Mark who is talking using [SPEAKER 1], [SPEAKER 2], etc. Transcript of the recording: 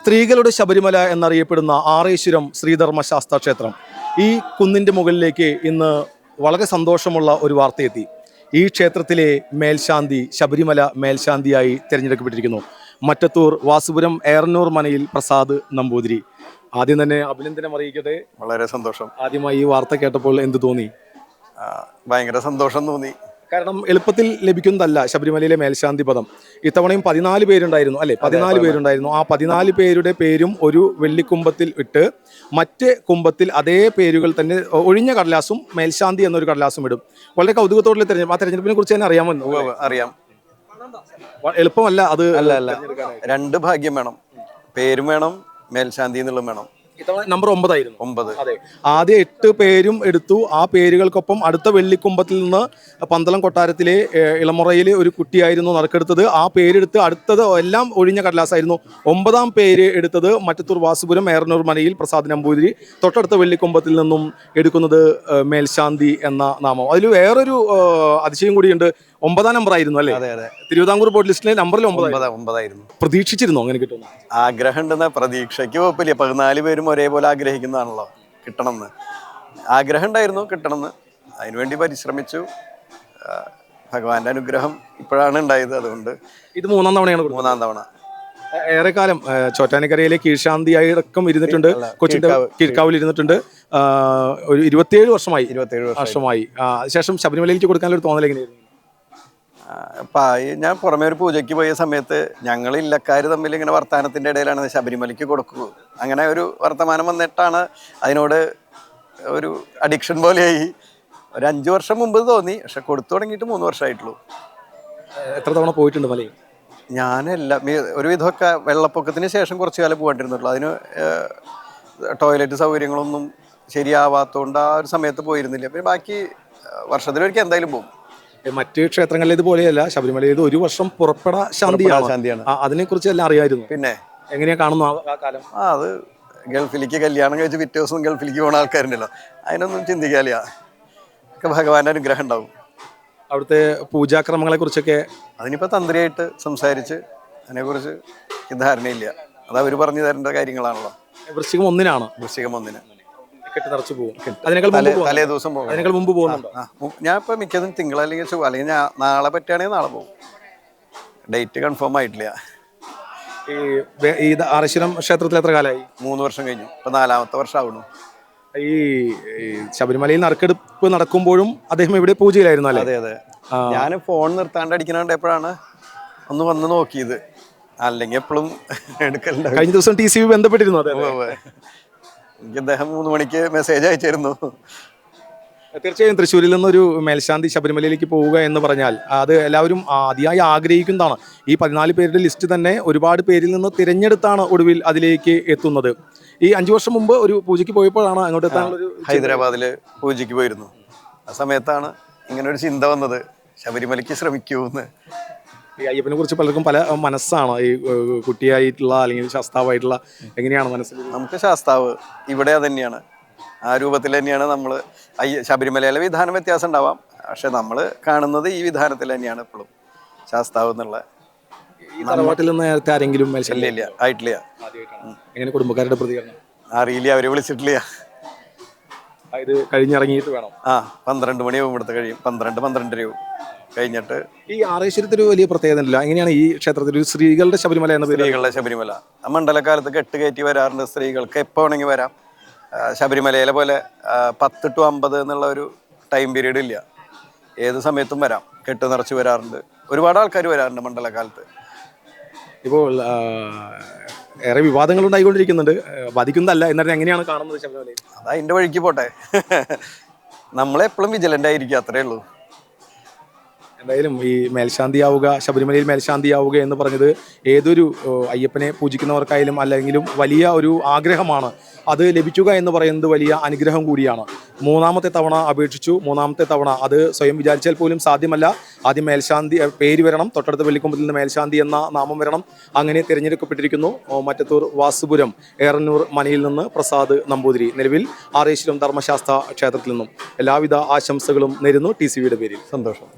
[SPEAKER 1] സ്ത്രീകളുടെ ശബരിമല എന്നറിയപ്പെടുന്ന ആറേശ്വരം ശ്രീധർമ്മശാസ്ത്ര ക്ഷേത്രം. ഈ കുന്നിന്റെ മുകളിലേക്ക് ഇന്ന് വളരെ സന്തോഷമുള്ള ഒരു വാർത്തയെത്തി. ഈ ക്ഷേത്രത്തിലെ മേൽശാന്തി ശബരിമല മേൽശാന്തിയായി തിരഞ്ഞെടുക്കപ്പെട്ടിരിക്കുന്നു. മറ്റത്തൂർ വാസുപുരം ഏറന്നൂർ മനയിൽ പ്രസാദ് നമ്പൂതിരി. ആദ്യം തന്നെ അഭിനന്ദനം അറിയിക്കട്ടെ.
[SPEAKER 2] വളരെ സന്തോഷം.
[SPEAKER 1] ആദ്യമായി ഈ വാർത്ത കേട്ടപ്പോൾ എന്ത് തോന്നി?
[SPEAKER 2] ഭയങ്കര സന്തോഷം തോന്നി.
[SPEAKER 1] കാരണം എളുപ്പത്തിൽ ലഭിക്കുന്നതല്ല ശബരിമലയിലെ മേൽശാന്തി പദം. ഇത്തവണയും പതിനാല് പേരുണ്ടായിരുന്നു അല്ലെ? പതിനാല് പേരുണ്ടായിരുന്നു. ആ പതിനാല് പേരുടെ പേരും ഒരു വെള്ളിക്കുമ്പത്തിൽ ഇട്ട് മറ്റ് കുമ്പത്തിൽ അതേ പേരുകൾ തന്നെ ഒഴിഞ്ഞ കടലാസും മേൽശാന്തി എന്നൊരു കടലാസും ഇടും. വളരെ കൗതുകത്തോടുള്ള തെരഞ്ഞെടുപ്പ് ആ തെരഞ്ഞെടുപ്പിനെ കുറിച്ച് തന്നെ അറിയാമോ
[SPEAKER 2] അറിയാം.
[SPEAKER 1] എളുപ്പമല്ല അത്
[SPEAKER 2] അല്ല അല്ല. രണ്ട് ഭാഗ്യം വേണം. പേരും വേണം മേൽശാന്തി എന്നുള്ളതും വേണം.
[SPEAKER 1] ഇത്തവണ നമ്പർ ഒമ്പതായിരുന്നു.
[SPEAKER 2] ഒമ്പത്.
[SPEAKER 1] അതെ. ആദ്യ എട്ട് പേരും എടുത്തു. ആ പേരുകൾക്കൊപ്പം അടുത്ത വെള്ളിക്കുമ്പത്തിൽ നിന്ന് പന്തളം കൊട്ടാരത്തിലെ ഇളമുറയിലെ ഒരു കുട്ടിയായിരുന്നു നറുക്കെടുത്തത്. ആ പേരെടുത്ത് അടുത്തത് എല്ലാം ഒഴിഞ്ഞ കടലാസായിരുന്നു. ഒമ്പതാം പേര് എടുത്തത് മറ്റത്തൂർ വാസുപുരം ഏറനൂർ മനയിൽ പ്രസാദ് നമ്പൂതിരി. തൊട്ടടുത്ത വെള്ളിക്കുമ്പത്തിൽ നിന്നും എടുക്കുന്നത് മേൽശാന്തി എന്ന നാമം. അതിൽ വേറൊരു അതിശയം കൂടിയുണ്ട്. ഒമ്പതാം നമ്പർ ആയിരുന്നു അല്ലേ?
[SPEAKER 2] അതെ അതെ.
[SPEAKER 1] തിരുവിതാംകൂർ ബോർഡ് ലിസ്റ്റിലെ നമ്പറിൽ ഒമ്പതായി.
[SPEAKER 2] ഒമ്പത് ഒമ്പതായിരുന്നു.
[SPEAKER 1] പ്രതീക്ഷിച്ചിരുന്നു അങ്ങനെ കിട്ടുന്നു
[SPEAKER 2] ആഗ്രഹം ഉണ്ടെന്ന പ്രതീക്ഷയ്ക്ക് കുഴപ്പമില്ല. പതിനാല് പേരും ഒരേപോലെ ആഗ്രഹിക്കുന്നതാണല്ലോ. കിട്ടണമെന്ന്. ആഗ്രഹം ഉണ്ടായിരുന്നു കിട്ടണമെന്ന്. അതിനുവേണ്ടി പരിശ്രമിച്ചു. ഭഗവാന്റെ അനുഗ്രഹം ഇപ്പോഴാണ് ഉണ്ടായത് അതുകൊണ്ട്.
[SPEAKER 1] ഇത് മൂന്നാം തവണയാണ്
[SPEAKER 2] മൂന്നാം തവണ.
[SPEAKER 1] ഏറെക്കാലം ചോറ്റാനിക്കരയിലെ കീഴ്ശാന്തിയായി അടക്കം ഇരുന്നിട്ടുണ്ട്. കൊച്ചിന്റെ കിഴക്കാവിൽ ഇരുന്നിട്ടുണ്ട്. ഒരു ഇരുപത്തിയേഴ് വർഷമായി.
[SPEAKER 2] ഇരുപത്തിയേഴ്
[SPEAKER 1] വർഷമായി. അതിനുശേഷം ശേഷം ശബരിമലയിലേക്ക് കൊടുക്കാനുള്ള ഒരു തോന്നൽ എങ്ങനെയായിരുന്നു?
[SPEAKER 2] ഞാൻ പുറമേ ഒരു പൂജയ്ക്ക് പോയ സമയത്ത് ഞങ്ങൾ ഇല്ലക്കാർ തമ്മിൽ ഇങ്ങനെ വർത്തമാനത്തിന്റെ ഇടയിലാണ് ശബരിമലയ്ക്ക് കൊടുക്കൂ അങ്ങനെ ഒരു വർത്തമാനം വന്നിട്ടാണ് അതിനോട് ഒരു അഡിക്ഷൻ പോലെയായി. ഒരു അഞ്ച് വർഷം മുമ്പ് തോന്നി പക്ഷെ കൊടുത്തു തുടങ്ങിയിട്ട് മൂന്ന് വർഷമായിട്ടുള്ളൂ.
[SPEAKER 1] എത്ര തവണ പോയിട്ടുണ്ട് മലയിൽ?
[SPEAKER 2] ഞാനെല്ലാം ഒരുവിധമൊക്കെ വെള്ളപ്പൊക്കത്തിന് ശേഷം കുറച്ച് കാലം പോകേണ്ടിരുന്നുള്ളൂ അതിന് ടോയ്ലറ്റ് സൗകര്യങ്ങളൊന്നും ശരിയാവാത്തതുകൊണ്ട് ആ ഒരു സമയത്ത് പോയിരുന്നില്ല. പിന്നെ ബാക്കി വർഷത്തിലൊരിക്കൽ എന്തായാലും പോകും.
[SPEAKER 1] മറ്റ് ക്ഷേത്രങ്ങളിൽ ഇതുപോലെയല്ല. ശബരിമലയിൽ ഒരു വർഷം പുറപ്പെട ശാന്തിയാണ്.
[SPEAKER 2] ശാന്തിയാണ്.
[SPEAKER 1] അതിനെ കുറിച്ച് എല്ലാം അറിയായിരുന്നു.
[SPEAKER 2] പിന്നെ?
[SPEAKER 1] എങ്ങനെയാ കാണുന്നു ആ- കാലം?
[SPEAKER 2] ആ അത് ഗൾഫിലേക്ക് കല്യാണം കഴിച്ച് പിറ്റേ ദിവസം ഗൾഫിലേക്ക് പോകുന്ന ആൾക്കാരുണ്ടല്ലോ. അതിനൊന്നും ചിന്തിക്കാലില്ല ഒക്കെ ഭഗവാന്റെ അനുഗ്രഹം ഉണ്ടാവും.
[SPEAKER 1] അവിടുത്തെ പൂജാക്രമങ്ങളെ കുറിച്ചൊക്കെ?
[SPEAKER 2] അതിനിപ്പോൾ തന്ത്രിയായിട്ട് സംസാരിച്ച് അതിനെക്കുറിച്ച് കുറിച്ച് ധാരണയില്ല. അത് അവർ പറഞ്ഞു തരേണ്ട കാര്യങ്ങളാണല്ലോ.
[SPEAKER 1] വൃശ്ചികം ഒന്നിനാണ്.
[SPEAKER 2] വൃശ്ചികം ഒന്നിന്.
[SPEAKER 1] കെട്ടി നിറച്ചു പോകും അതിനേക്കാൾ
[SPEAKER 2] തലേ ദിവസം പോകും.
[SPEAKER 1] അതിനേക്കാൾ മുമ്പ് പോകുന്നുണ്ടോ?
[SPEAKER 2] ഞാൻ ഇപ്പൊ മിക്കതും തിങ്കൾ അല്ലെങ്കിൽ ചൊവ്വ അല്ലെങ്കിൽ ഞാൻ നാളെ പറ്റുകയാണെങ്കിൽ നാളെ പോകും. ഡേറ്റ് കൺഫേം ആയിട്ടില്ല.
[SPEAKER 1] ഈ ഈ ആറശ്വരം ക്ഷേത്രത്തിൽ എത്ര കാലമായി?
[SPEAKER 2] മൂന്ന് വർഷം കഴിഞ്ഞു. ഇപ്പൊ നാലാമത്തെ വർഷം ആവുന്നു
[SPEAKER 1] ഈ ശബരിമലയിൽ നറുക്കെടുപ്പ് നടക്കുമ്പോഴും അദ്ദേഹം ഇവിടെ പൂജയിലായിരുന്നു അല്ലേ?
[SPEAKER 2] അതെ അതെ. ഞാൻ ഫോൺ നിർത്താണ്ട് അടിക്കണ എപ്പോഴാണ് ഒന്ന് വന്ന് നോക്കിയത്. അല്ലെങ്കിൽ എപ്പോഴും എടുക്കലുണ്ട്
[SPEAKER 1] കഴിഞ്ഞ ദിവസം ടി സി ബന്ധപ്പെട്ടിരുന്നു അതെ.
[SPEAKER 2] എനിക്ക് അദ്ദേഹം മൂന്ന് മണിക്ക് മെസ്സേജ് അയച്ചിരുന്നു.
[SPEAKER 1] തീർച്ചയായും തൃശ്ശൂരിൽ നിന്നൊരു മേൽശാന്തി ശബരിമലയിലേക്ക് പോവുക എന്ന് പറഞ്ഞാൽ അത് എല്ലാവരും അതിയായി ആഗ്രഹിക്കുന്നതാണ്. ഈ പതിനാല് പേരുടെ ലിസ്റ്റ് തന്നെ ഒരുപാട് പേരിൽ നിന്ന് തിരഞ്ഞെടുത്താണ് ഒടുവിൽ അതിലേക്ക് എത്തുന്നത്. ഈ അഞ്ചു വർഷം മുമ്പ് ഒരു പൂജയ്ക്ക് പോയപ്പോഴാണ് അങ്ങോട്ട് എത്താനുള്ള
[SPEAKER 2] ഹൈദരാബാദിൽ പൂജയ്ക്ക് പോയിരുന്നു. ആ സമയത്താണ് ഇങ്ങനൊരു ഒരു ചിന്ത വന്നത്. ശബരിമലയ്ക്ക് ശ്രമിക്കൂന്ന്.
[SPEAKER 1] ഈ അയ്യപ്പനെ കുറിച്ച് പലർക്കും പല മനസ്സാണ്. ഈ കുട്ടിയായിട്ടുള്ള അല്ലെങ്കിൽ ശാസ്താവായിട്ടുള്ള എങ്ങനെയാണ് മനസ്സിൽ?
[SPEAKER 2] നമുക്ക് ശാസ്താവ് ഇവിടെ തന്നെയാണ് ആ രൂപത്തിൽ തന്നെയാണ് നമ്മൾ അയ്യ ശബരിമലയിലെ വിധാനം വ്യത്യാസം ഉണ്ടാവാം. പക്ഷെ നമ്മൾ കാണുന്നത് ഈ വിധാനത്തിൽ തന്നെയാണ് എപ്പോഴും ശാസ്താവ് എന്നുള്ള
[SPEAKER 1] ഈ തറവാട്ടിൽ നിന്ന് നേരത്തെ ആരെങ്കിലും
[SPEAKER 2] ഇല്ല
[SPEAKER 1] മേൽശാന്തി
[SPEAKER 2] ഇല്ല. ആയിട്ടില്ല.
[SPEAKER 1] എങ്ങനെ കുടുംബക്കാരുടെ പ്രതികരണം?
[SPEAKER 2] അറിയില്ല അവരെ വിളിച്ചിട്ടില്ല.
[SPEAKER 1] ഇത് കഴിഞ്ഞിറങ്ങിയിട്ട് വേണം.
[SPEAKER 2] ആ പന്ത്രണ്ട് മണിയാവും ഇവിടുത്തെ കഴിയും. പന്ത്രണ്ട് പന്ത്രണ്ടരയാവും. കഴിഞ്ഞിട്ട്
[SPEAKER 1] ഈ ആറേശ്വരത്തിൽ ഒരു വലിയ പ്രത്യേകത ഇല്ല എങ്ങനെയാണ് ഈ ക്ഷേത്രത്തിൽ ഒരു സ്ത്രീകളുടെ ശബരിമല എന്ന പേര്?
[SPEAKER 2] സ്ത്രീകളുടെ ശബരിമല. ആ മണ്ഡലകാലത്ത് കെട്ട് കയറ്റി വരാറുണ്ട് സ്ത്രീകൾക്ക്. എപ്പോൾ വേണമെങ്കിൽ വരാം. ആ, ശബരിമലയിലെ പോലെ ആ, പത്ത് ടു അമ്പത് എന്നുള്ള ഒരു ടൈം പീരീഡ് ഇല്ല. ഏത് സമയത്തും വരാം. കെട്ട് നിറച്ച് വരാറുണ്ട്. ഒരുപാട് ആൾക്കാർ വരാറുണ്ട് മണ്ഡലകാലത്ത്
[SPEAKER 1] ഇപ്പോൾ ആ, ഏറെ വിവാദങ്ങൾ ഉണ്ടായിക്കൊണ്ടിരിക്കുന്നുണ്ട് വധിക്കുന്നതല്ല എന്നാലും എങ്ങനെയാണ് കാണുന്നത് ശബരിമലയിൽ?
[SPEAKER 2] അതാ അതിന്റെ വഴിക്ക് പോട്ടെ. നമ്മളെപ്പോഴും വിജിലന്റ് ആയിരിക്കും അത്രേ ഉള്ളൂ.
[SPEAKER 1] എന്തായാലും ഈ മേൽശാന്തിയാവുക ശബരിമലയിൽ മേൽശാന്തിയാവുക എന്ന് പറഞ്ഞത് ഏതൊരു അയ്യപ്പനെ പൂജിക്കുന്നവർക്കായാലും അല്ലെങ്കിലും വലിയ ഒരു ആഗ്രഹമാണ്. അത് ലഭിക്കുക എന്ന് പറയുന്നത് വലിയ അനുഗ്രഹം കൂടിയാണ്. മൂന്നാമത്തെ തവണ അപേക്ഷിച്ചു. മൂന്നാമത്തെ തവണ അത് സ്വയം വിചാരിച്ചാൽ പോലും സാധ്യമല്ല. ആദ്യം മേൽശാന്തി പേര് വരണം. തൊട്ടടുത്ത വെള്ളിക്കുമ്പത്തിൽ നിന്ന് മേൽശാന്തി എന്ന നാമം വരണം. അങ്ങനെ തിരഞ്ഞെടുക്കപ്പെട്ടിരിക്കുന്നു. മറ്റത്തൂർ വാസുപുരം ഏറന്നൂർ മനയിൽ നിന്ന് പ്രസാദ് നമ്പൂതിരി നിലവിൽ ആറേശ്വരം ധർമ്മശാസ്ത്ര ക്ഷേത്രത്തിൽ നിന്നും. എല്ലാവിധ ആശംസകളും നേരുന്നു ടി പേരിൽ.
[SPEAKER 2] സന്തോഷം.